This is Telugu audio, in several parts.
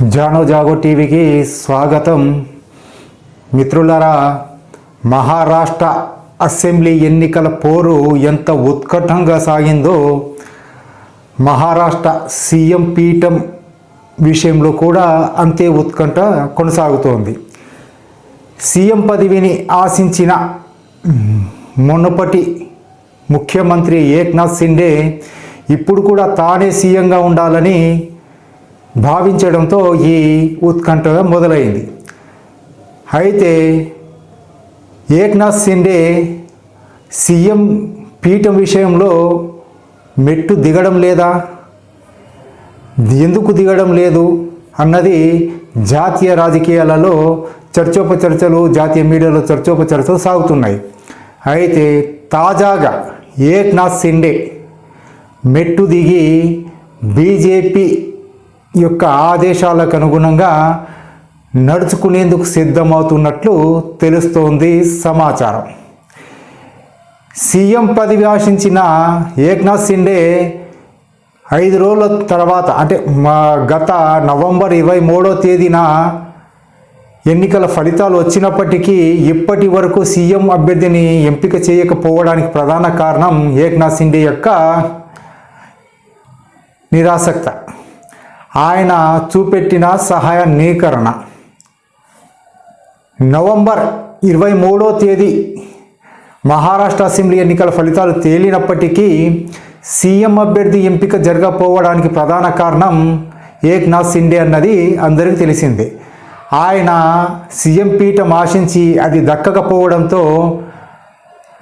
జానో జాగో టీవీకి స్వాగతం. మిత్రులరా మహారాష్ట్ర అసెంబ్లీ ఎన్నికల పోరు ఎంత ఉత్కటంగా సాగిందో మహారాష్ట్ర సీఎం పీఠం విషయంలో కూడా అంతే ఉత్కంఠ కొనసాగుతోంది. సీఎం పదవిని ఆశించిన మునుపటి ముఖ్యమంత్రి ఏక్నాథ్ సిండే ఇప్పుడు కూడా తానే సీఎంగా ఉండాలని భావించడంతో ఈ ఉత్కంఠ మొదలైంది. అయితే ఏక్నాథ్ సిండే సీఎం పీఠం విషయంలో మెట్టు దిగడం లేదా? ఎందుకు దిగడం లేదు? అన్నది జాతీయ రాజకీయాలలో చర్చోపచర్చలు జాతీయ మీడియాలో చర్చోపచర్చలు సాగుతున్నాయి. అయితే తాజాగా ఏక్నాథ్ సిండే మెట్టు దిగి బీజేపీ యొక్క ఆదేశాలకు అనుగుణంగా నడుచుకునేందుకు సిద్ధమవుతున్నట్లు తెలుస్తోంది సమాచారం. సీఎం పదవి ఆశించిన ఏక్నాథ్ సిండే ఐదు రోజుల తర్వాత అంటే మా గత నవంబర్ ఇరవై మూడో తేదీన ఎన్నికల ఫలితాలు వచ్చినప్పటికీ ఇప్పటి వరకు సీఎం అభ్యర్థిని ఎంపిక చేయకపోవడానికి ప్రధాన కారణం ఏక్నాథ్ సిండే యొక్క నిరాసక్త. ఆయన చూపెట్టిన సహాయ నీకరణ నవంబర్ ఇరవై మూడో తేదీ మహారాష్ట్ర అసెంబ్లీ ఎన్నికల ఫలితాలు తేలినప్పటికీ సీఎం అభ్యర్థి ఎంపిక జరగకపోవడానికి ప్రధాన కారణం ఏక్నాథ్ సిండే అన్నది అందరికీ తెలిసిందే. ఆయన సీఎం పీఠం ఆశించి అది దక్కకపోవడంతో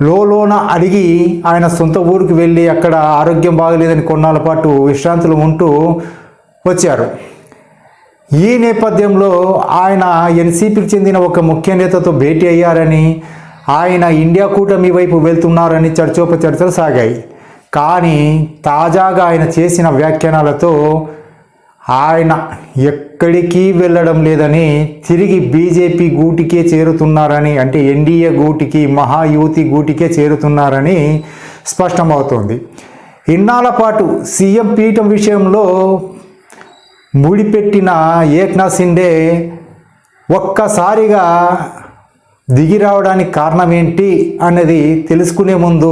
లోన అడిగి ఆయన సొంత ఊరికి వెళ్ళి అక్కడ ఆరోగ్యం బాగలేదని కొన్నాళ్ళ పాటు విశ్రాంతులు ఉంటూ వచ్చారు. ఈ నేపథ్యంలో ఆయన ఎన్సీపీకి చెందిన ఒక ముఖ్య నేతతో భేటీ అయ్యారని ఆయన ఇండియా కూటమి వైపు వెళ్తున్నారని చర్చోపచర్చలు సాగాయి. కానీ తాజాగా ఆయన చేసిన వ్యాఖ్యానాలతో ఆయన ఎక్కడికి వెళ్ళడం లేదని తిరిగి బీజేపీ గూటికే చేరుతున్నారని అంటే ఎన్డీఏ గూటికి మహాయువతి గూటికే చేరుతున్నారని స్పష్టమవుతోంది. ఇన్నాళ్ళ పాటు సీఎం పీఠం విషయంలో ముడిపెట్టిన ఏక్నా సిండే ఒక్కసారిగా దిగి రావడానికి కారణం ఏంటి అనేది తెలుసుకునే ముందు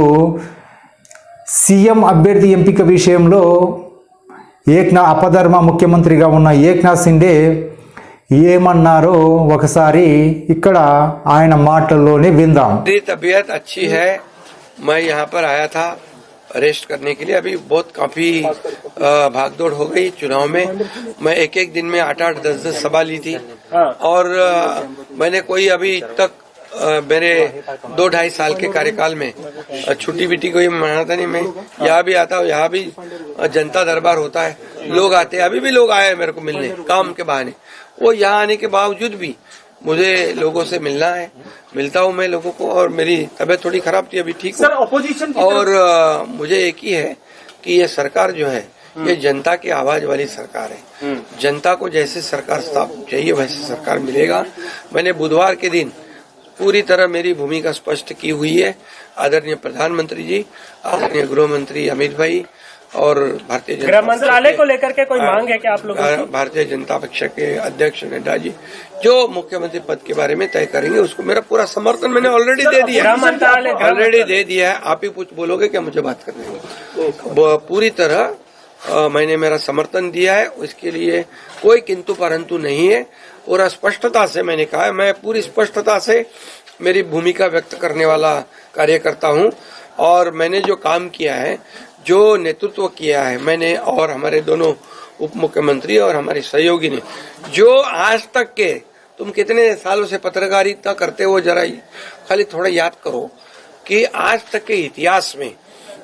సీఎం అభ్యర్థి ఎంపిక విషయంలో ఏక్నా అపధర్మ ముఖ్యమంత్రిగా ఉన్న ఏక్నాథ్ సిండే ఏమన్నారో ఒకసారి ఇక్కడ ఆయన మాటల్లోనే విందాం. తబియత్ అచ్చి హై మై పర్ ఆయా आया था रेस्ट करने के लिए अभी बहुत काफ़ी भागदौड़ हो गई चुनाव में। मैं एक एक दिन में आठ आठ दस दस सभा ली थी। और मैंने कोई अभी तक मेरे दो ढाई साल के कार्यकाल में छुट्टी बिट्टी कोई मनाता नहीं मैं। यहाँ भी आता हूँ, यहाँ भी जनता दरबार होता है। लोग आते हैं, अभी भी लोग आए मेरे को मिलने, काम के बहाने। वो यहाँ आने के बावजूद भी मुझे लोगों से मिलना है। मिलता हूँ मैं लोगों को और मेरी तबीयत थोड़ी खराब थी अभी ठीक सर हूँ ऑपोजिशन और मुझे एक ही है कि ये सरकार जो है ये जनता की आवाज़ वाली सरकार है। जनता को जैसे सरकार चाहिए वैसे सरकार मिलेगा। मैंने बुधवार के दिन पूरी तरह मेरी भूमिका स्पष्ट की हुई है। आदरणीय प्रधानमंत्री जी आदरणीय गृह मंत्री अमित भाई और भारतीय गृह जनता मंत्रालय को लेकर के कोई मांग है क्या आप लोगों भारतीय जनता पक्ष के अध्यक्ष नड्डा जी जो मुख्यमंत्री पद के बारे में तय करेंगे उसको मेरा पूरा समर्थन मैंने ऑलरेडी दे दिया। ऑलरेडी दे दिया है। आप ही कुछ बोलोगे क्या मुझे बात करने। पूरी तरह अ, मैंने मेरा समर्थन दिया है। उसके लिए कोई किंतु परंतु नहीं है। और स्पष्टता से मैंने कहा है मैं पूरी स्पष्टता से मेरी भूमिका व्यक्त करने वाला कार्यकर्ता हूँ। और मैंने जो काम किया है जो नेतृत्व किया है मैंने और हमारे दोनों उप मुख्यमंत्री और हमारे सहयोगी ने जो आज तक के तुम कितने सालों से पत्रकारिता करते हो जरा खाली थोड़ा याद करो कि आज तक के इतिहास में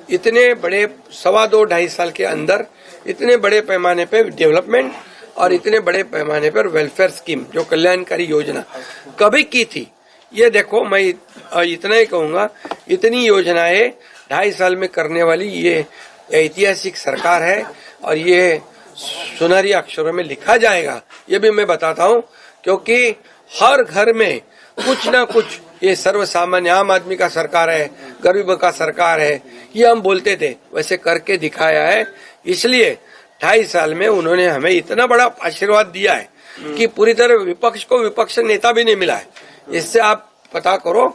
इतने बड़े सवा दो ढाई साल के अंदर इतने बड़े पैमाने पर डेवलपमेंट और इतने बड़े पैमाने पर वेलफेयर स्कीम जो कल्याणकारी योजना कभी की थी। ये देखो, मैं इतना ही कहूँगा, इतनी योजनाएँ ढाई साल में करने वाली ये ऐतिहासिक सरकार है और ये सुनहरी अक्षरों में लिखा जाएगा। ये भी मैं बताता हूँ क्योंकि हर घर में कुछ ना कुछ ये सर्व सामान्य आम आदमी का सरकार है, गरीब का सरकार है, ये हम बोलते थे, वैसे करके दिखाया है। इसलिए ढाई साल में उन्होंने हमें इतना बड़ा आशीर्वाद दिया है कि पूरी तरह विपक्ष को विपक्ष नेता भी नहीं मिला है। इससे आप पता करो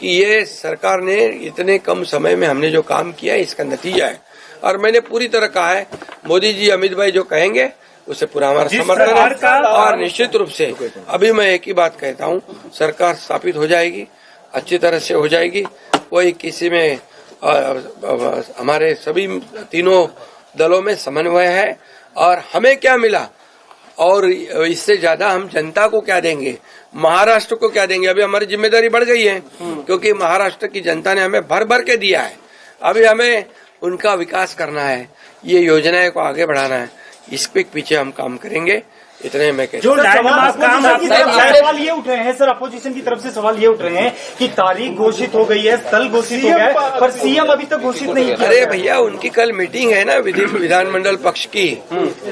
कि ये सरकार ने इतने कम समय में हमने जो काम किया है, इसका नतीजा है। और मैंने पूरी तरह कहा है, मोदी जी, अमित भाई जो कहेंगे उसे पूरा हमारा समर्थन है और निश्चित रूप से अभी मैं एक ही बात कहता हूँ सरकार स्थापित हो जाएगी अच्छी तरह से हो जाएगी। कोई किसी में हमारे सभी तीनों दलों में समन्वय है और हमें क्या मिला? और इससे ज़्यादा हम जनता को क्या देंगे? महाराष्ट्र को क्या देंगे? अभी हमारी ज़िम्मेदारी बढ़ गई है क्योंकि महाराष्ट्र की जनता ने हमें भर भर के दिया है। अभी हमें उनका विकास करना है ये योजनाएँ को आगे बढ़ाना है। इस पे पीछे हम काम करेंगे। इतने मैं कहता जो हूँ। काम सवाल ये उठ रहे हैं सर अपोजिशन की तरफ़ से सवाल ये उठ रहे हैं कि तारीख घोषित हो गई है स्थल घोषित हो गया है पर सीएम अभी तक घोषित नहीं किया अरे भैया उनकी कल मीटिंग है ना विधि विधानमंडल पक्ष की।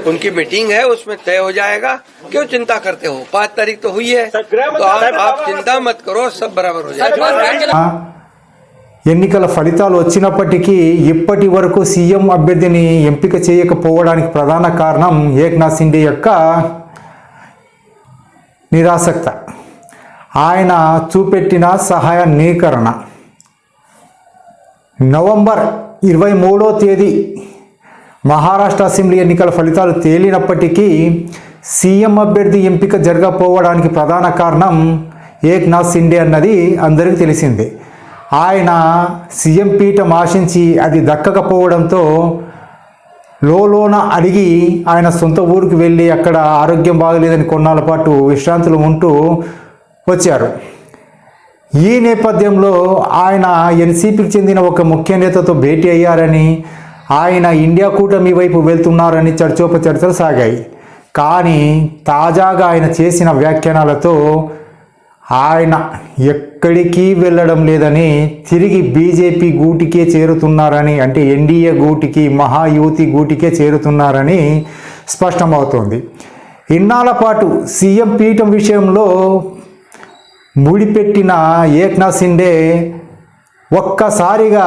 उनकी मीटिंग है उसमें तय हो जाएगा। क्यों चिंता करते हो? पाँच तारीख तो हुई है। तो आप चिंता मत करो सब बराबर हो जाएगा। ఎన్నికల ఫలితాలు వచ్చినప్పటికీ ఇప్పటి వరకు సీఎం అభ్యర్థిని ఎంపిక చేయకపోవడానికి ప్రధాన కారణం ఏక్నాథ్ సిండే యొక్క నిరాసక్త. ఆయన చూపెట్టిన సహాయ నీకరణ. నవంబర్ ఇరవై మూడో తేదీ మహారాష్ట్ర అసెంబ్లీ ఎన్నికల ఫలితాలు తేలినప్పటికీ సీఎం అభ్యర్థి ఎంపిక జరగకపోవడానికి ప్రధాన కారణం ఏక్నాథ్ సిండే అన్నది అందరికీ తెలిసిందే. ఆయన సీఎం పీఠం ఆశించి అది దక్కకపోవడంతో లోన అడిగి ఆయన సొంత ఊరికి వెళ్ళి అక్కడ ఆరోగ్యం బాగలేదని కొన్నాళ్ళ పాటు విశ్రాంతులు ఉంటూ వచ్చారు. ఈ నేపథ్యంలో ఆయన ఎన్సీపీకి చెందిన ఒక ముఖ్య నేతతో భేటీ అయ్యారని ఆయన ఇండియా కూటమి వైపు వెళ్తున్నారని చర్చోపచర్చలు సాగాయి. కానీ తాజాగా ఆయన చేసిన వ్యాఖ్యానాలతో ఆయన ఎక్కడికి వెళ్ళడం లేదని తిరిగి బీజేపీ గూటికే చేరుతున్నారని అంటే ఎన్డీఏ గూటికి మహాయువతి గూటికే చేరుతున్నారని స్పష్టమవుతోంది. ఇన్నాళ్ళ పాటు సీఎం పీఠం విషయంలో ముడిపెట్టిన ఏక్నాథ్ సిండే ఒక్కసారిగా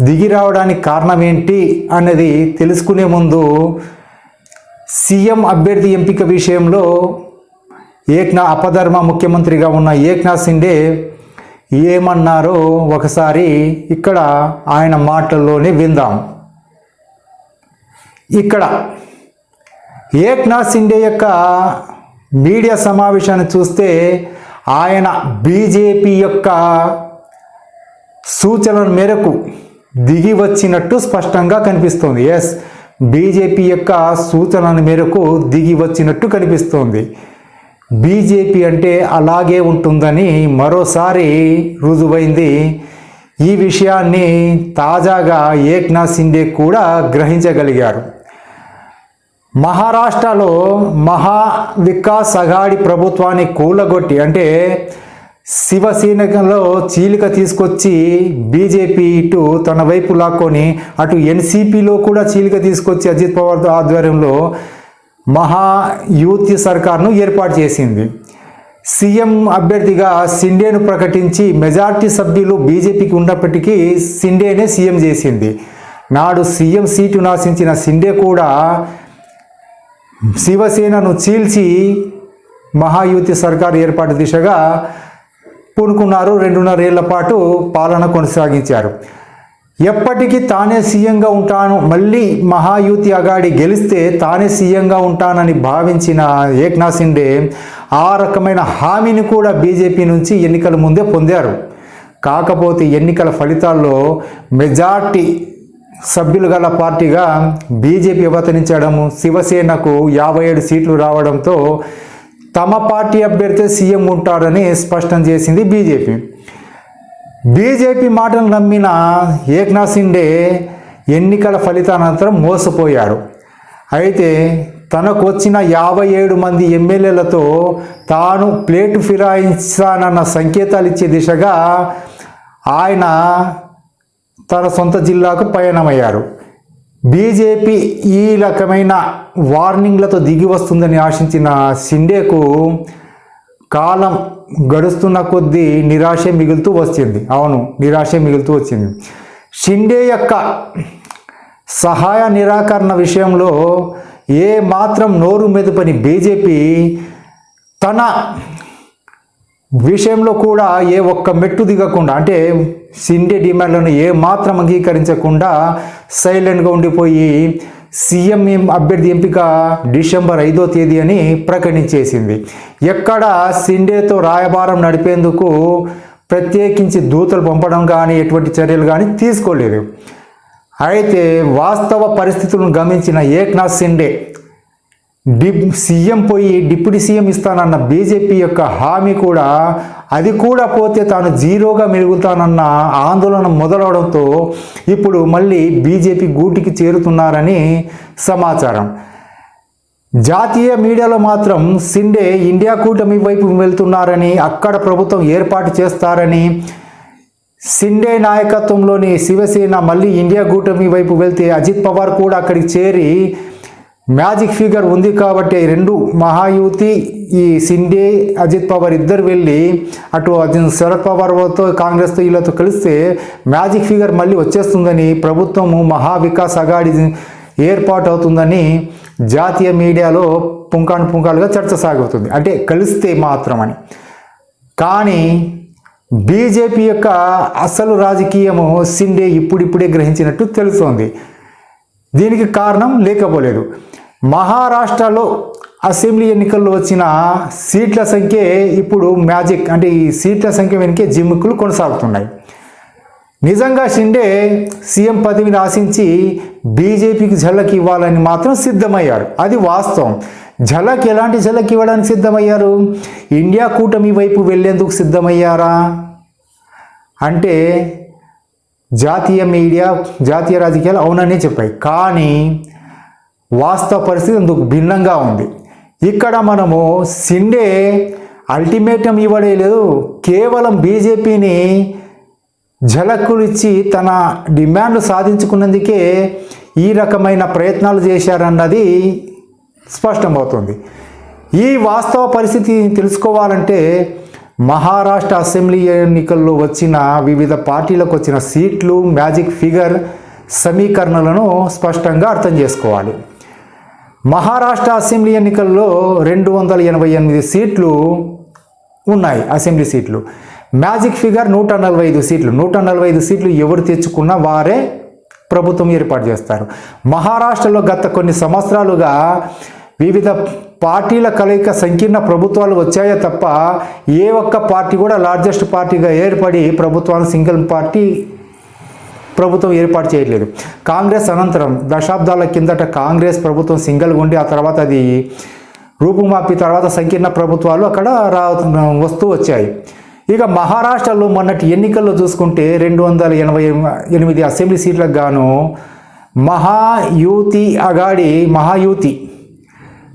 దిగి రావడానికి కారణం ఏంటి అన్నది తెలుసుకునే ముందు సీఎం అభ్యర్థి ఎంపిక విషయంలో ఏక్నా అపధర్మ ముఖ్యమంత్రిగా ఉన్న ఏక్నాథ్ సిండే ఏమన్నారో ఒకసారి ఇక్కడ ఆయన మాటల్లోనే విందాం. ఇక్కడ ఏక్నాథ్ సిండే యొక్క మీడియా సమావేశాన్ని చూస్తే ఆయన బీజేపీ యొక్క సూచనల మేరకు దిగి వచ్చినట్టు స్పష్టంగా కనిపిస్తోంది. ఎస్ బీజేపీ యొక్క సూచనల మేరకు దిగి వచ్చినట్టు కనిపిస్తోంది. బీజేపీ అంటే అలాగే ఉంటుందని మరోసారి రుజువైంది. ఈ విషయాన్ని తాజాగా ఏక్నాథ్ సిండే కూడా గ్రహించగలిగారు. మహారాష్ట్రలో మహా వికాస్ అఘాడి ప్రభుత్వాన్ని కూలగొట్టి అంటే శివసేనలో చీలిక తీసుకొచ్చి బీజేపీ ఇటు తన వైపు లాక్కొని అటు ఎన్సీపీలో కూడా చీలిక తీసుకొచ్చి అజిత్ పవార్ ఆధ్వర్యంలో మహా యూత్ సర్కార్ను ఏర్పాటు చేసింది. సీఎం అభ్యర్థిగా సిండేను ప్రకటించి మెజార్టీ సభ్యులు బీజేపీకి ఉన్నప్పటికీ సిండేనే సీఎం చేసింది. నాడు సీఎం సీటు నాశించిన సిండే కూడా శివసేనను చీల్చి మహాయుతి సర్కారు ఏర్పాటు దిశగా పూనుకున్నారు. రెండున్నరేళ్ళ పాటు పాలన కొనసాగించారు. ఎప్పటికీ తానే సీఎంగా ఉంటాను మళ్ళీ మహాయూతి అగాడి గెలిస్తే తానే సీఎంగా ఉంటానని భావించిన ఏక్నాథ్ సిండే ఆ రకమైన హామీని కూడా బీజేపీ నుంచి ఎన్నికల ముందే పొందారు. కాకపోతే ఎన్నికల ఫలితాల్లో మెజార్టీ సభ్యులు గల పార్టీగా బీజేపీ అవతరించడము శివసేనకు యాభై ఏడు సీట్లు రావడంతో తమ పార్టీ అభ్యర్థి సీఎం ఉంటారని స్పష్టం చేసింది బీజేపీ. బీజేపీ మాటలు నమ్మిన ఏక్నాథ్ సిండే ఎన్నికల ఫలితానంతరం మోసపోయారు అయితే తనకు వచ్చిన యాభై ఏడు మంది ఎమ్మెల్యేలతో తాను ప్లేటు ఫిరాయించానన్న సంకేతాలు ఇచ్చే దిశగా ఆయన తన సొంత జిల్లాకు పయనమయ్యారు. బీజేపీ ఈ రకమైన వార్నింగ్లతో దిగి వస్తుందని ఆశించిన సిండేకు కాలం గడుస్తున్న కొద్దీ నిరాశ మిగులుతూ వచ్చింది. అవును నిరాశ మిగులుతూ వచ్చింది. షిండే యొక్క సహాయ నిరాకరణ విషయంలో ఏ మాత్రం నోరు మెదుపని బీజేపీ తన విషయంలో కూడా ఏ ఒక్క మెట్టు దిగకుండా అంటే సిండే డిమాండ్లను ఏ మాత్రం అంగీకరించకుండా సైలెంట్గా ఉండిపోయి సీఎంఎం అభ్యర్థి ఎంపిక డిసెంబర్ ఐదో తేదీ అని ప్రకటించేసింది. ఎక్కడ సిండేతో రాయబారం నడిపేందుకు ప్రత్యేకించి దూతలు పంపడం కానీ ఎటువంటి చర్యలు కానీ తీసుకోలేదు. అయితే వాస్తవ పరిస్థితులను గమనించిన ఏక్నాథ్ సిండే డి సీఎం పోయి డిప్యూటీ సీఎం ఇస్తానన్న బీజేపీ యొక్క హామీ కూడా అది కూడా పోతే తాను జీరోగా మెలుగుతానన్న ఆందోళన మొదలవడంతో ఇప్పుడు మళ్ళీ బీజేపీ గూటికి చేరుతున్నారని సమాచారం. జాతీయ మీడియాలో మాత్రం సిండే ఇండియా కూటమి వైపు వెళ్తున్నారని అక్కడ ప్రభుత్వం ఏర్పాటు చేస్తారని సిండే నాయకత్వంలోని శివసేన మళ్ళీ ఇండియా కూటమి వైపు వెళ్తే అజిత్ పవార్ కూడా అక్కడికి చేరి మ్యాజిక్ ఫిగర్ ఉంది కాబట్టి రెండు మహాయుతి ఈ సిండే అజిత్ పవార్ ఇద్దరు వెళ్ళి అటు అజిత్ శరద్ పవార్తో కాంగ్రెస్తో వీళ్ళతో కలిస్తే మ్యాజిక్ ఫిగర్ మళ్ళీ వచ్చేస్తుందని ప్రభుత్వము మహావికాస్ అగాడి ఏర్పాటు అవుతుందని జాతీయ మీడియాలో పుంకాను పుంకాలుగా చర్చ సాగుతుంది. అంటే కలిస్తే మాత్రమని. కానీ బీజేపీ యొక్క అసలు రాజకీయము సిండే ఇప్పుడిప్పుడే గ్రహించినట్టు తెలుస్తోంది. దీనికి కారణం లేకపోలేదు. మహారాష్ట్రలో అసెంబ్లీ ఎన్నికల్లో వచ్చిన సీట్ల సంఖ్య ఇప్పుడు మ్యాజిక్ అంటే ఈ సీట్ల సంఖ్య వెనుకే జిమ్ముకులు కొనసాగుతున్నాయి. నిజంగా షిండే సీఎం పదవిని ఆశించి బీజేపీకి ఝలక్ ఇవ్వాలని మాత్రం సిద్ధమయ్యారు. అది వాస్తవం. ఝలక్ ఎలాంటి ఝలక్ ఇవ్వడానికి సిద్ధమయ్యారు? ఇండియా కూటమి వైపు వెళ్ళేందుకు సిద్ధమయ్యారా? అంటే జాతీయ మీడియా జాతీయ రాజకీయాలు అవుననే చెప్పాయి. కానీ వాస్తవ పరిస్థితి అందుకు భిన్నంగా ఉంది. ఇక్కడ మనము సిండే అల్టిమేటం ఇవ్వలేదు కేవలం బీజేపీని ఝలక్కులు ఇచ్చి తన డిమాండ్లు సాధించుకున్నందుకే ఈ రకమైన ప్రయత్నాలు చేశారన్నది స్పష్టమవుతుంది. ఈ వాస్తవ పరిస్థితిని తెలుసుకోవాలంటే మహారాష్ట్ర అసెంబ్లీ ఎన్నికల్లో వచ్చిన వివిధ పార్టీలకు వచ్చిన సీట్లు మ్యాజిక్ ఫిగర్ సమీకరణలను స్పష్టంగా అర్థం చేసుకోవాలి. మహారాష్ట్ర అసెంబ్లీ ఎన్నికల్లో రెండు వందల ఎనభై ఎనిమిది సీట్లు ఉన్నాయి అసెంబ్లీ సీట్లు. మ్యాజిక్ ఫిగర్ నూట నలభై ఐదు సీట్లు. నూట నలభై ఐదు సీట్లు ఎవరు తెచ్చుకున్నా వారే ప్రభుత్వం ఏర్పాటు చేస్తారు. మహారాష్ట్రలో గత కొన్ని సంవత్సరాలుగా వివిధ పార్టీల కలయిక సంకీర్ణ ప్రభుత్వాలు వచ్చాయే తప్ప ఏ ఒక్క పార్టీ కూడా లార్జెస్ట్ పార్టీగా ఏర్పడి ప్రభుత్వాన్ని సింగిల్ పార్టీ ప్రభుత్వం ఏర్పాటు చేయట్లేదు కాంగ్రెస్ అనంతరం దశాబ్దాల కిందట కాంగ్రెస్ ప్రభుత్వం సింగిల్గా ఉండి ఆ తర్వాత అది రూపుమాపి తర్వాత సంకీర్ణ ప్రభుత్వాలు అక్కడ రా వస్తూ వచ్చాయి. ఇక మహారాష్ట్రలో మొన్నటి ఎన్నికల్లో చూసుకుంటే రెండు వందల ఎనభై ఎనిమిది అసెంబ్లీ సీట్లకు గాను మహాయూతి అగాడి మహాయూతి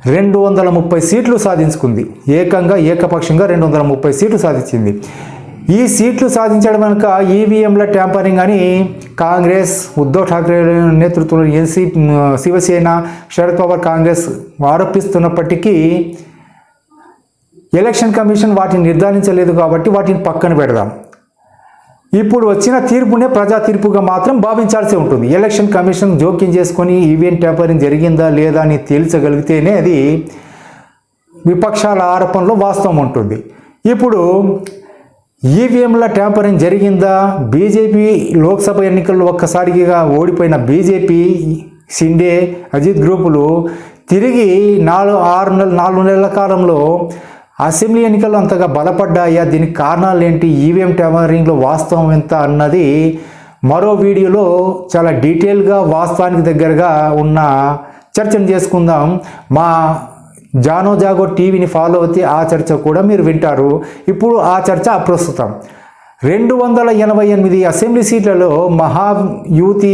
రెండు వందల ముప్పై సీట్లు సాధించుకుంది. ఏకంగా ఏకపక్షంగా రెండు వందల ముప్పై సీట్లు సాధించింది. ఈ సీట్లు సాధించడం వెనుక ఈవీఎంల ట్యాంపరింగ్ అని కాంగ్రెస్ ఉద్ధవ్ ఠాక్రే నేతృత్వంలో ఎన్సీ శివసేన శరద్ పవార్ కాంగ్రెస్ ఆరోపిస్తున్నప్పటికీ ఎలక్షన్ కమిషన్ వాటిని నిర్ధారించలేదు కాబట్టి వాటిని పక్కన పెడదాం. ఇప్పుడు వచ్చిన తీర్పునే ప్రజా తీర్పుగా మాత్రం భావించాల్సి ఉంటుంది. ఎలక్షన్ కమిషన్ జోక్యం చేసుకొని ఈవీఎం ట్యాంపరింగ్ జరిగిందా లేదా అని తేల్చగలిగితేనే అది విపక్షాల ఆరోపణలో వాస్తవం ఉంటుంది. ఇప్పుడు ఈవీఎంల ట్యాంపరింగ్ జరిగిందా? బీజేపీ లోక్సభ ఎన్నికల్లో ఒక్కసారిగా ఓడిపోయిన బీజేపీ షిండే అజిత్ గ్రూపులు తిరిగి నాలుగు ఆరు నెలల నాలుగు నెలల కాలంలో అసెంబ్లీ ఎన్నికలు అంతగా బలపడ్డాయా దీనికి కారణాలు ఏంటి ఈవీఎం ట్యామరింగ్లో వాస్తవం ఎంత అన్నది మరో వీడియోలో చాలా డీటెయిల్గా వాస్తవానికి దగ్గరగా ఉన్న చర్చను చేసుకుందాం. మా జానో జాగో టీవీని ఫాలో అయితే ఆ చర్చ కూడా మీరు వింటారు. ఇప్పుడు ఆ చర్చ అప్రస్తుతం. రెండు వందల ఎనభై ఎనిమిది అసెంబ్లీ సీట్లలో మహాయుతి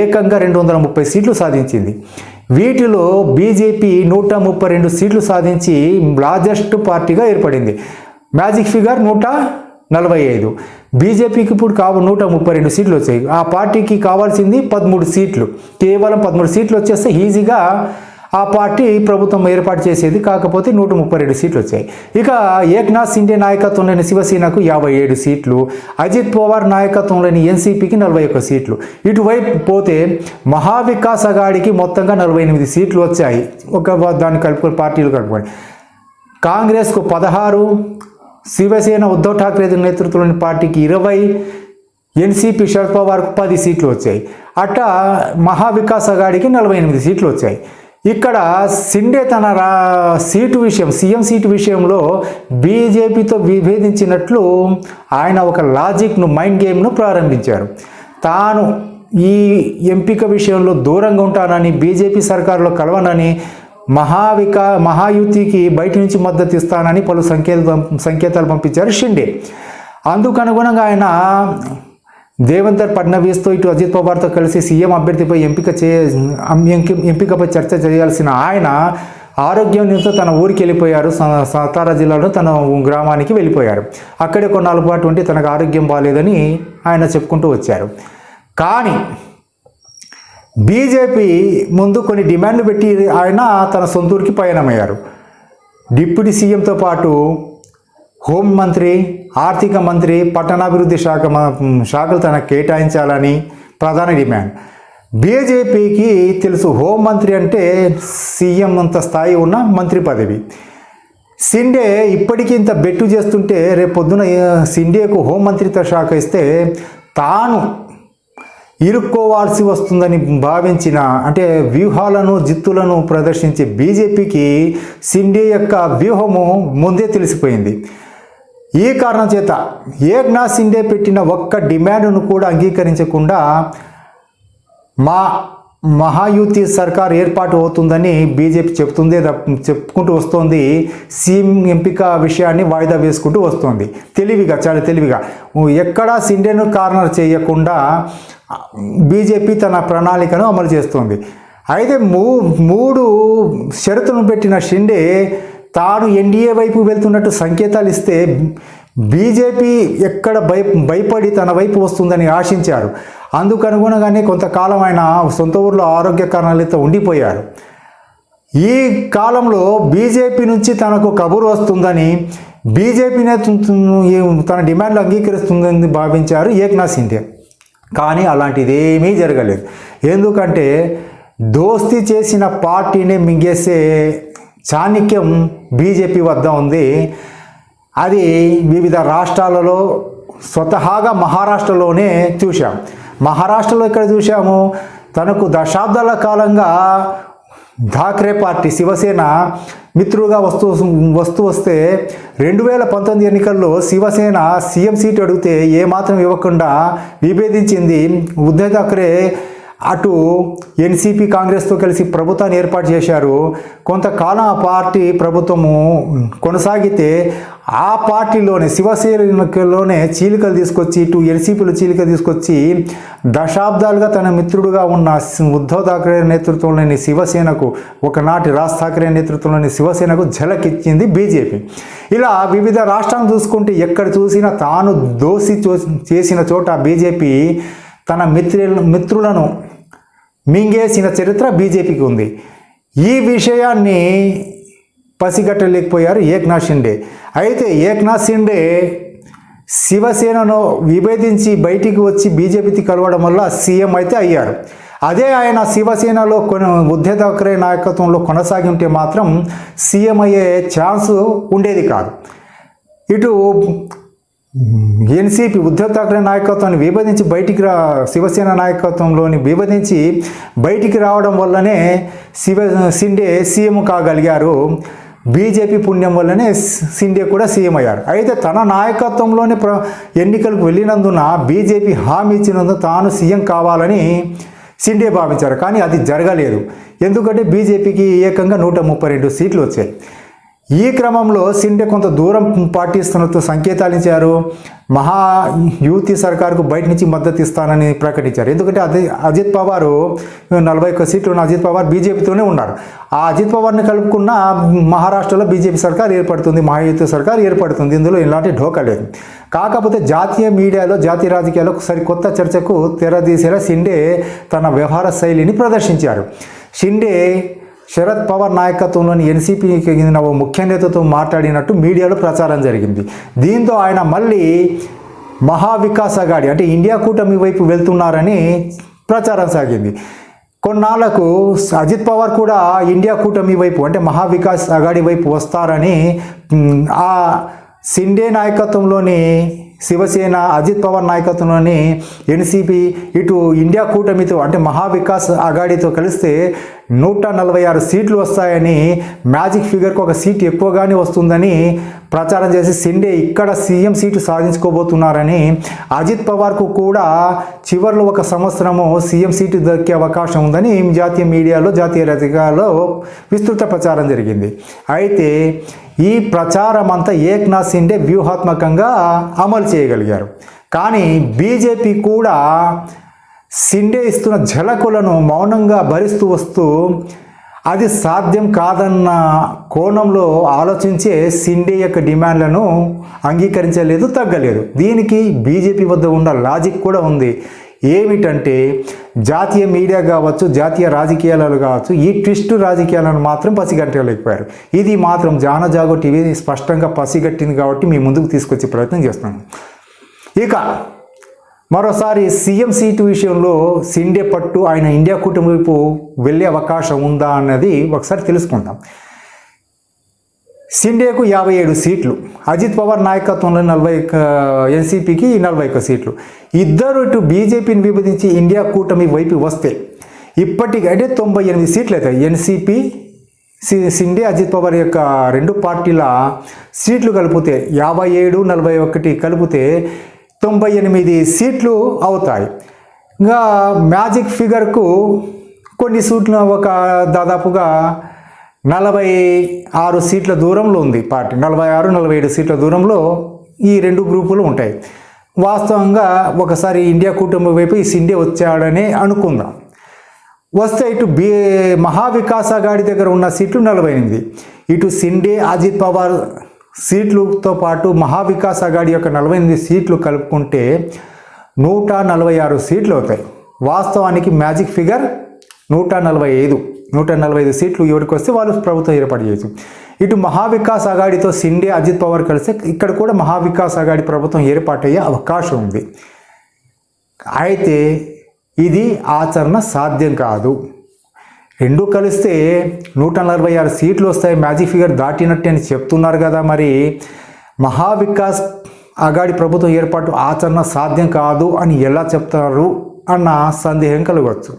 ఏకంగా రెండు వందల ముప్పై సీట్లు సాధించింది. వీటిలో బీజేపీ నూట ముప్పై రెండు సీట్లు సాధించి లార్జెస్ట్ పార్టీగా ఏర్పడింది. మ్యాజిక్ ఫిగర్ నూట నలభై ఐదు. బీజేపీకి ఇప్పుడు కావు నూట ముప్పై రెండు సీట్లు వచ్చాయి. ఆ పార్టీకి కావాల్సింది పదమూడు సీట్లు. కేవలం పదమూడు సీట్లు వచ్చేస్తే ఈజీగా ఆ పార్టీ ప్రభుత్వం ఏర్పాటు చేసేది. కాకపోతే నూట ముప్పై రెండు సీట్లు వచ్చాయి. ఇక ఏక్నాథ్ సిండే నాయకత్వంలోని శివసేనకు యాభై ఏడు సీట్లు. అజిత్ పవార్ నాయకత్వంలోని ఎన్సీపీకి నలభై ఒక్క సీట్లు. ఇటువైపు పోతే మహావికాస్ అగాడికి మొత్తంగా నలభై ఎనిమిది సీట్లు వచ్చాయి. ఒక దాన్ని కలుపుకొని పార్టీలు కలుపుకొని. కాంగ్రెస్కు పదహారు శివసేన ఉద్ధవ్ ఠాక్రే నేతృత్వంలోని పార్టీకి ఇరవై ఎన్సీపీ శరద్ పవార్కు పది సీట్లు వచ్చాయి. అట్ట మహావికాస్ అగాడికి నలభై ఎనిమిది సీట్లు వచ్చాయి. ఇక్కడ సిండే తన రా సీటు విషయం సీఎం సీటు విషయంలో బీజేపీతో విభేదించినట్లు ఆయన ఒక లాజిక్ను మైండ్ గేమ్ను ప్రారంభించారు. తాను ఈ ఎంపిక విషయంలో దూరంగా ఉంటానని బీజేపీ సర్కారులో కలవనని మహావికా మహాయుతికి బయట నుంచి మద్దతు ఇస్తానని పలు సంకేత సంకేతాలు పంపించారు షిండే అందుకు అనుగుణంగా ఆయన దేవేందర్ ఫడ్నవీస్తో ఇటు అజిత్ పవార్తో కలిసి సీఎం అభ్యర్థిపై ఎంపిక చే ఎంపికపై చర్చ చేయాల్సిన ఆయన ఆరోగ్యం నిమిత్తం తన ఊరికి వెళ్ళిపోయారు. స- సతారా జిల్లాలో తన గ్రామానికి వెళ్ళిపోయారు. అక్కడే కొన్నాళ్ళ పాటు ఉండి తనకు ఆరోగ్యం బాగాలేదని ఆయన చెప్పుకుంటూ వచ్చారు. కానీ బీజేపీ ముందు కొన్ని డిమాండ్లు పెట్టి ఆయన తన సొంతూరికి పయనమయ్యారు. డిప్యూటీ సీఎంతో పాటు హోంమంత్రి ఆర్థిక మంత్రి పట్టణాభివృద్ధి శాఖ శాఖలు తనకు కేటాయించాలని ప్రధాన డిమాండ్. బీజేపీకి తెలుసు హోంమంత్రి అంటే సీఎం అంత స్థాయి ఉన్న మంత్రి పదవి. సిండే ఇప్పటికీ ఇంత బెట్టు చేస్తుంటే రేపు పొద్దున ఏ, సిండేకు హోంమంత్రిత్వ శాఖ ఇస్తే తాను ఇరుక్కోవాల్సి వస్తుందని భావించిన అంటే వ్యూహాలను జిత్తులను ప్రదర్శించే బీజేపీకి సిండే యొక్క వ్యూహము ముందే తెలిసిపోయింది. ఈ కారణం చేత ఏక్నాథ్ సిండే పెట్టిన ఒక్క డిమాండ్ను కూడా అంగీకరించకుండా మా మహాయుతి సర్కార్ ఏర్పాటు అవుతుందని బీజేపీ చెప్తుందే చెప్పుకుంటూ వస్తోంది. సీఎం ఎంపిక విషయాన్ని వాయిదా వేసుకుంటూ వస్తోంది. తెలివిగా చాలా తెలివిగా. ఎక్కడా సిండేను కార్నర్ చేయకుండా బీజేపీ తన ప్రణాళికను అమలు చేస్తోంది. అయితే మూ మూడు షరతులను పెట్టిన షిండే తాను ఎన్డీఏ వైపు వెళ్తున్నట్టు సంకేతాలు ఇస్తే బీజేపీ ఎక్కడ భయ భయపడి తన వైపు వస్తుందని ఆశించారు అందుకు అనుగుణంగానే కొంతకాలం ఆయన సొంత ఊర్లో ఆరోగ్య కారణాలతో ఉండిపోయారు. ఈ కాలంలో బీజేపీ నుంచి తనకు కబురు వస్తుందని బీజేపీ తన డిమాండ్లు అంగీకరిస్తుందని భావించారు ఏక్నాథ్ సింధే కానీ అలాంటిది ఏమీ జరగలేదు. ఎందుకంటే దోస్తీ చేసిన పార్టీని మింగేసే చాణిక్యం బీజేపీ వద్ద ఉంది. అది వివిధ రాష్ట్రాలలో స్వతహాగా మహారాష్ట్రలోనే చూశాం. మహారాష్ట్రలో ఇక్కడ చూశాము? తనకు దశాబ్దాల కాలంగా ఠాక్రే పార్టీ శివసేన మిత్రులుగా వస్తూ వస్తూ వస్తే రెండు వేల పంతొమ్మిది ఎన్నికల్లో శివసేన సీఎం సీట్ అడిగితే ఏమాత్రం ఇవ్వకుండా విభేదించింది ఉద్ధవ్ ఠాక్రే అటు ఎన్సీపీ కాంగ్రెస్తో కలిసి ప్రభుత్వాన్ని ఏర్పాటు చేశారు. కొంతకాలం ఆ పార్టీ ప్రభుత్వము కొనసాగితే ఆ పార్టీలోనే శివసేనలోనే చీలికలు తీసుకొచ్చి ఇటు ఎన్సీపీలో చీలిక తీసుకొచ్చి దశాబ్దాలుగా తన మిత్రుడుగా ఉన్న ఉద్ధవ్ థాకరే నేతృత్వంలోని శివసేనకు ఒకనాటి రాజ్ థాకరే నేతృత్వంలోని శివసేనకు ఝలకిచ్చింది బీజేపీ. ఇలా వివిధ రాష్ట్రాలను చూసుకుంటే ఎక్కడ చూసినా తాను దోసి చేసిన చోట బీజేపీ తన మిత్రులను మిత్రులను మింగేసిన చరిత్ర బీజేపీకి ఉంది. ఈ విషయాన్ని పసిగట్టలేకపోయారు ఏక్నాథ్ షిండే. అయితే ఏక్నాథ్ షిండే శివసేనను విభేదించి బయటికి వచ్చి బీజేపీకి కలవడం వల్ల సీఎం అయితే అయ్యారు అదే ఆయన శివసేనలో కొన్ని ఉద్ధవ్ ఠాక్రే నాయకత్వంలో కొనసాగి ఉంటే మాత్రం సీఎం అయ్యే ఛాన్స్ ఉండేది కాదు. ఇటు ఎన్సీపీ ఉద్ధవ్ ఠాక్రే నాయకత్వాన్ని విభజించి బయటికి రా శివసేన నాయకత్వంలోని విభజించి బయటికి రావడం వల్లనే శివ సిండే సీఎం కాగలిగారు. బీజేపీ పుణ్యం వల్లనే సిండే కూడా సీఎం అయ్యారు. అయితే తన నాయకత్వంలోనే ప్ర ఎన్నికలకు వెళ్ళినందున బీజేపీ హామీ ఇచ్చినందున తాను సీఎం కావాలని సిండే భావించారు. కానీ అది జరగలేదు. ఎందుకంటే బీజేపీకి ఏకంగా నూట ముప్పై రెండు సీట్లు వచ్చాయి. ఈ క్రమంలో సిండే కొంత దూరం పాటిస్తున్నట్టు సంకేతాలించారు మహా యూతి సర్కార్కు బయట నుంచి మద్దతు ఇస్తానని ప్రకటించారు. ఎందుకంటే అదే అజిత్ పవార్ నలభై ఒక్క సీట్లు ఉన్న అజిత్ పవార్ బీజేపీతోనే ఉన్నారు. ఆ అజిత్ పవార్ని కలుపుకున్న మహారాష్ట్రలో బీజేపీ సర్కార్ ఏర్పడుతుంది మహాయుతి సర్కార్ ఏర్పడుతుంది. ఇందులో ఎలాంటి ఢోకా లేదు. కాకపోతే జాతీయ మీడియాలో జాతీయ రాజకీయాల్లో సరికొత్త చర్చకు తెరదీసేలా షిండే తన వ్యవహార శైలిని ప్రదర్శించారు. షిండే శరద్ పవార్ నాయకత్వంలోని ఎన్సీపీకి చెందిన ఓ ముఖ్య నేతతో మాట్లాడినట్టు మీడియాలో ప్రచారం జరిగింది. దీంతో ఆయన మళ్ళీ మహావికాస్ అగాడి అంటే ఇండియా కూటమి వైపు వెళ్తున్నారని ప్రచారం సాగింది. కొన్నాళ్ళకు అజిత్ పవార్ కూడా ఇండియా కూటమి వైపు అంటే మహావికాస్ అగాడి వైపు వస్తారని ఆ సిండే నాయకత్వంలోని శివసేన అజిత్ పవార్ నాయకత్వంలోని ఎన్సీపీ ఇటు ఇండియా కూటమితో అంటే మహావికాస్ అగాడితో కలిస్తే నూట నలభై ఆరు సీట్లు వస్తాయని మ్యాజిక్ ఫిగర్కి ఒక సీట్ ఎక్కువగానే వస్తుందని ప్రచారం చేసి సిండే ఇక్కడ సీఎం సీటు సాధించుకోబోతున్నారని అజిత్ పవార్కు కూడా చివరిలో ఒక సంవత్సరము సీఎం సీటు దక్కే అవకాశం ఉందని జాతీయ మీడియాలో జాతీయ రచకాల్లో విస్తృత ప్రచారం జరిగింది. అయితే ఈ ప్రచారం అంతా ఏక్నాథ్ సిండే వ్యూహాత్మకంగా అమలు చేయగలిగారు. కానీ బీజేపీ కూడా సిండే ఇస్తున్న ఝలకులను మౌనంగా భరిస్తూ వస్తూ అది సాధ్యం కాదన్న కోణంలో ఆలోచించే సిండే యొక్క డిమాండ్లను అంగీకరించలేదు తగ్గలేదు. దీనికి బీజేపీ వద్ద ఉన్న లాజిక్ కూడా ఉంది. ఏమిటంటే జాతీయ మీడియా కావచ్చు జాతీయ రాజకీయాలు కావచ్చు ఈ ట్విస్ట్ రాజకీయాలను మాత్రం పసిగట్టలేకపోయారు. ఇది మాత్రం జానజాగో టీవీ స్పష్టంగా పసిగట్టింది కాబట్టి మీ ముందుకు తీసుకొచ్చే ప్రయత్నం చేస్తున్నాను ఇక మరోసారి సీఎం సీటు విషయంలో సిండే పట్టు ఆయన ఇండియా కూటమి వైపు వెళ్ళే అవకాశం ఉందా అన్నది ఒకసారి తెలుసుకుందాం. సిండేకు యాభై ఏడు సీట్లు అజిత్ పవార్ నాయకత్వంలో నలభై ఎన్సీపీకి నలభై ఒక్క సీట్లు. ఇద్దరు ఇటు బీజేపీని విభజించి ఇండియా కూటమి వైపు వస్తే ఇప్పటికంటే తొంభై ఎనిమిది సీట్లు అవుతాయి ఎన్సీపీ సి- సిండే అజిత్ పవార్ యొక్క రెండు పార్టీల సీట్లు కలిపితే యాభై ఏడు నలభై ఒకటి కలిపితే తొంభై ఎనిమిది సీట్లు అవుతాయి. ఇంకా మ్యాజిక్ ఫిగర్కు కొన్ని సీట్లు ఒక దాదాపుగా నలభై ఆరు సీట్ల దూరంలో ఉంది పార్టీ. నలభై ఆరు నలభై ఏడు సీట్ల దూరంలో ఈ రెండు గ్రూపులు ఉంటాయి. వాస్తవంగా ఒకసారి ఇండియా కూటమి వైపు ఈ సిండే వచ్చాడని అనుకుందాం. వస్తే ఇటు బి మహావికాస్ అగాడి దగ్గర ఉన్న సీట్లు నలభై ఎనిమిది. ఇటు సిండే అజిత్ పవార్ సీట్లతో పాటు మహావికాస్ అగాడి యొక్క నలభై ఎనిమిది సీట్లు కలుపుకుంటే నూట నలభై ఆరు సీట్లు అవుతాయి. వాస్తవానికి మ్యాజిక్ ఫిగర్ నూట నలభై ఐదు. నూట నలభై ఐదు సీట్లు ఎవరికి వస్తే వాళ్ళు ప్రభుత్వం ఏర్పాటు చేయొచ్చు. ఇటు మహావికాస్ అగాడితో సిండే అజిత్ పవార్ కలిస్తే ఇక్కడ కూడా మహావికాస్ అగాడి ప్రభుత్వం ఏర్పాటయ్యే అవకాశం ఉంది. అయితే ఇది ఆచరణ సాధ్యం కాదు. రెండు కలిస్తే నూట నలభై ఆరు సీట్లు వస్తాయి. మ్యాజిక్ ఫిగర్ దాటినట్టు అని చెప్తున్నారు కదా మరి. మహావికాస్ అగాడి ప్రభుత్వం ఏర్పాటు ఆచరణ సాధ్యం కాదు అని ఎలా చెప్తారు అన్న సందేహం కలగవచ్చు.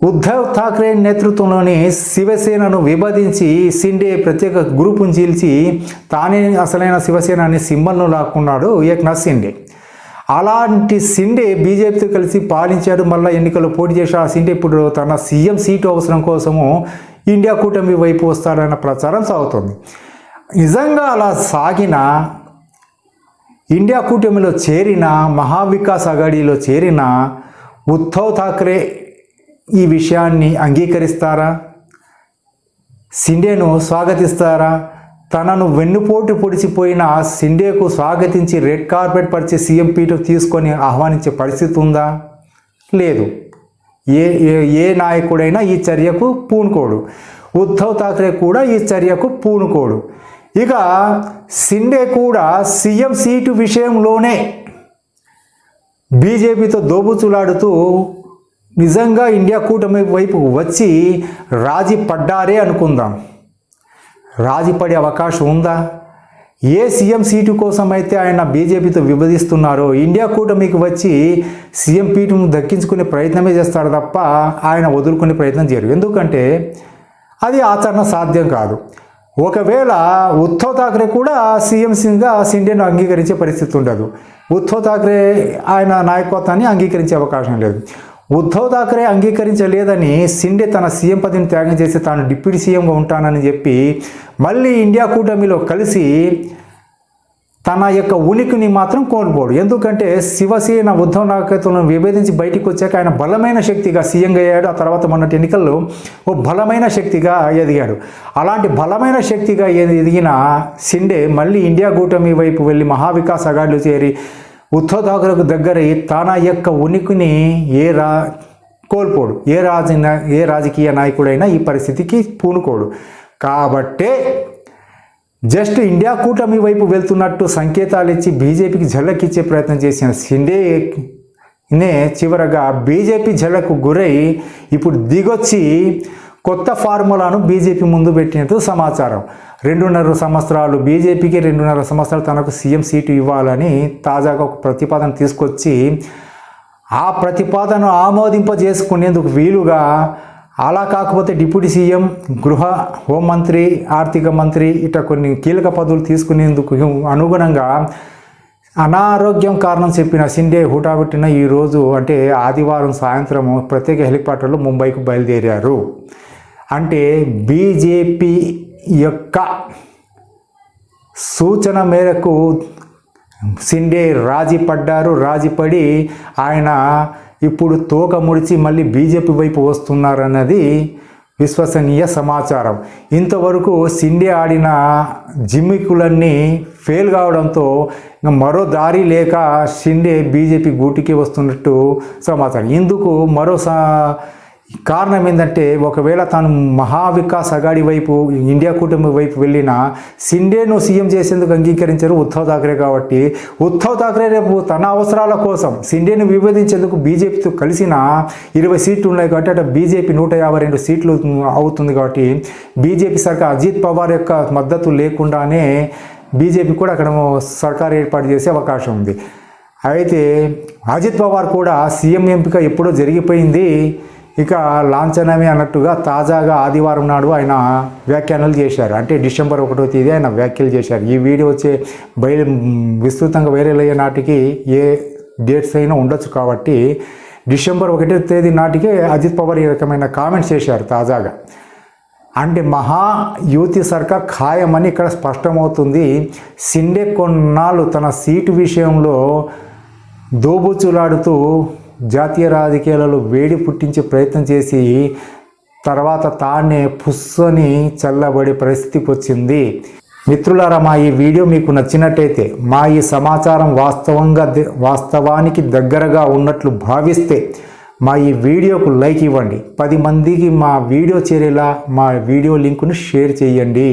ఉద్ధవ్ ఠాక్రే నేతృత్వంలోని శివసేనను విభజించి సిండే ప్రత్యేక గ్రూపును చీల్చి తానే అసలైన శివసేన అనే సింబల్ను లాక్కున్నాడు ఏక్నాథ్ సిండే అలాంటి సిండే బీజేపీతో కలిసి పాలించాడు. మళ్ళీ ఎన్నికల్లో పోటీ చేసి ఆ సిండే ఇప్పుడు తన సీఎం సీటు అవసరం కోసము ఇండియా కూటమి వైపు వస్తాడన్న ప్రచారం సాగుతుంది. నిజంగా అలా సాగిన ఇండియా కూటమిలో చేరిన మహావికాస్ అఘాడీలో చేరిన ఉద్ధవ్ ఠాక్రే ఈ విషయాన్ని అంగీకరిస్తారా? సిండేను స్వాగతిస్తారా? తనను వెన్నుపోటు పొడిచిపోయిన సిండేకు స్వాగతించి రెడ్ కార్పెట్ పరిచే సీఎం పీఠ తీసుకొని ఆహ్వానించే పరిస్థితి ఉందా? లేదు. ఏ ఏ ఏ నాయకుడైనా ఈ చర్యకు పూనుకోడు. ఉద్ధవ్ ఠాక్రే కూడా ఈ చర్యకు పూనుకోడు. ఇక సిండే కూడా సీఎం సీటు విషయంలోనే బీజేపీతో దోబుచులాడుతూ నిజంగా ఇండియా కూటమి వైపు వచ్చి రాజీ పడ్డారే అనుకుందాం. రాజీ పడే అవకాశం ఉందా? ఏ సీఎం సీటు కోసం అయితే ఆయన బీజేపీతో విభజిస్తున్నారో ఇండియా కూటమికి వచ్చి సీఎం పీటును దక్కించుకునే ప్రయత్నమే చేస్తాడు తప్ప ఆయన వదులుకునే ప్రయత్నం చేయరు. ఎందుకంటే అది ఆచరణ సాధ్యం కాదు. ఒకవేళ ఉద్ధవ్ థాక్రే కూడా సీఎం సింగ్గా సిండేను అంగీకరించే పరిస్థితి ఉండదు. ఉద్ధవ్ థాక్రే ఆయన నాయకత్వాన్ని అంగీకరించే అవకాశం లేదు. ఉద్ధవ్ ఠాక్రే అంగీకరించలేదని సిండే తన సీఎం పదవిని త్యాగం చేసి తాను డిప్యూటీ సీఎంగా ఉంటానని చెప్పి మళ్ళీ ఇండియా కూటమిలో కలిసి తన యొక్క ఉనికిని మాత్రం కోల్పోడు. ఎందుకంటే శివసేన ఉద్ధవ్ నాయకత్వంలో విభేదించి బయటికి వచ్చాక ఆయన బలమైన శక్తిగా సీఎంగా అయ్యాడు. ఆ తర్వాత మొన్నటి ఎన్నికల్లో ఓ బలమైన శక్తిగా ఎదిగాడు. అలాంటి బలమైన శక్తిగా ఎదిగిన సిండే మళ్ళీ ఇండియా కూటమి వైపు వెళ్ళి మహావికాస్ అగాడ్లు చేరి ఉద్ధవ్ ఠాకరేకు దగ్గర తన యొక్క ఉనికిని ఏ రా కోల్పోడు. ఏ రాజ ఏ రాజకీయ నాయకుడైనా ఈ పరిస్థితికి పూనుకోడు. కాబట్టే జస్ట్ ఇండియా కూటమి వైపు వెళ్తున్నట్టు సంకేతాలు ఇచ్చి బీజేపీకి ఇచ్చే ప్రయత్నం చేసిన షిండే నే చివరగా బీజేపీ ఝలకు గురై ఇప్పుడు దిగొచ్చి కొత్త ఫార్ములాను బీజేపీ ముందు పెట్టినట్టు సమాచారం. రెండున్నర సంవత్సరాలు బీజేపీకి రెండున్నర సంవత్సరాలు తనకు సీఎం సీటు ఇవ్వాలని తాజాగా ఒక ప్రతిపాదన తీసుకొచ్చి ఆ ప్రతిపాదన ఆమోదింపజేసుకునేందుకు వీలుగా అలా కాకపోతే డిప్యూటీ సీఎం గృహ హోంమంత్రి ఆర్థిక మంత్రి ఇట్లా కొన్ని కీలక పదవులు తీసుకునేందుకు అనుగుణంగా అనారోగ్యం కారణం చెప్పిన సిండే హుటాబుట్టిన ఈరోజు అంటే ఆదివారం సాయంత్రం ప్రత్యేక హెలికాప్టర్లో ముంబైకి బయలుదేరారు. అంటే బీజేపీ యొక్క సూచన మేరకు సిండే రాజీ పడ్డారు రాజీపడి ఆయన ఇప్పుడు తోక ముడిచి మళ్ళీ బీజేపీ వైపు వస్తున్నారన్నది విశ్వసనీయ సమాచారం. ఇంతవరకు సిండే ఆడిన జిమ్మికులన్నీ ఫెయిల్ కావడంతో మరో దారి లేక షిండే బీజేపీ గూటికి వస్తున్నట్టు సమాచారం. ఇందుకు మరో సా కారణం ఏంటంటే ఒకవేళ తాను మహావికాస్ అగాడి వైపు ఇండియా కూటమి వైపు వెళ్ళిన సిండేను సీఎం చేసేందుకు అంగీకరించారు ఉద్ధవ్ థాక్రే కాబట్టి. ఉద్ధవ్ థాక్రే రేపు తన అవసరాల కోసం సిండేను విభజించేందుకు బీజేపీతో కలిసిన ఇరవై సీట్లు ఉన్నాయి కాబట్టి అటు బీజేపీ నూట యాభై రెండు సీట్లు అవుతుంది కాబట్టి బీజేపీ సర్కార్ అజిత్ పవార్ యొక్క మద్దతు లేకుండానే బీజేపీ కూడా అక్కడ సర్కార్ ఏర్పాటు చేసే అవకాశం ఉంది. అయితే అజిత్ పవార్ కూడా సీఎం ఎంపిక ఎప్పుడో జరిగిపోయింది. ఇక లాంఛనమే అన్నట్టుగా తాజాగా ఆదివారం నాడు ఆయన వ్యాఖ్యానాలు చేశారు. అంటే డిసెంబర్ ఒకటో తేదీ ఆయన వ్యాఖ్యలు చేశారు. ఈ వీడియో వచ్చే బయలు విస్తృతంగా వైరల్ అయ్యే నాటికి ఏ డేట్స్ అయినా ఉండొచ్చు కాబట్టి డిసెంబర్ ఒకటో తేదీ నాటికే అజిత్ పవార్ ఈ రకమైన కామెంట్స్ చేశారు తాజాగా. అంటే మహా యువతి సర్కార్ ఖాయమని ఇక్కడ స్పష్టమవుతుంది. సిండే కొన్నాళ్ళు తన సీటు విషయంలో దోబుచులాడుతూ జాతీయ రాజకీయాలలో వేడి పుట్టించే ప్రయత్నం చేసి తర్వాత తానే పుస్సని చల్లబడే పరిస్థితికి వచ్చింది. మిత్రులారా మా ఈ వీడియో మీకు నచ్చినట్టయితే మా ఈ సమాచారం వాస్తవంగా వాస్తవానికి దగ్గరగా ఉన్నట్లు భావిస్తే మా ఈ వీడియోకు లైక్ ఇవ్వండి. పది మందికి మా వీడియో చేరేలా మా వీడియో లింకును షేర్ చేయండి.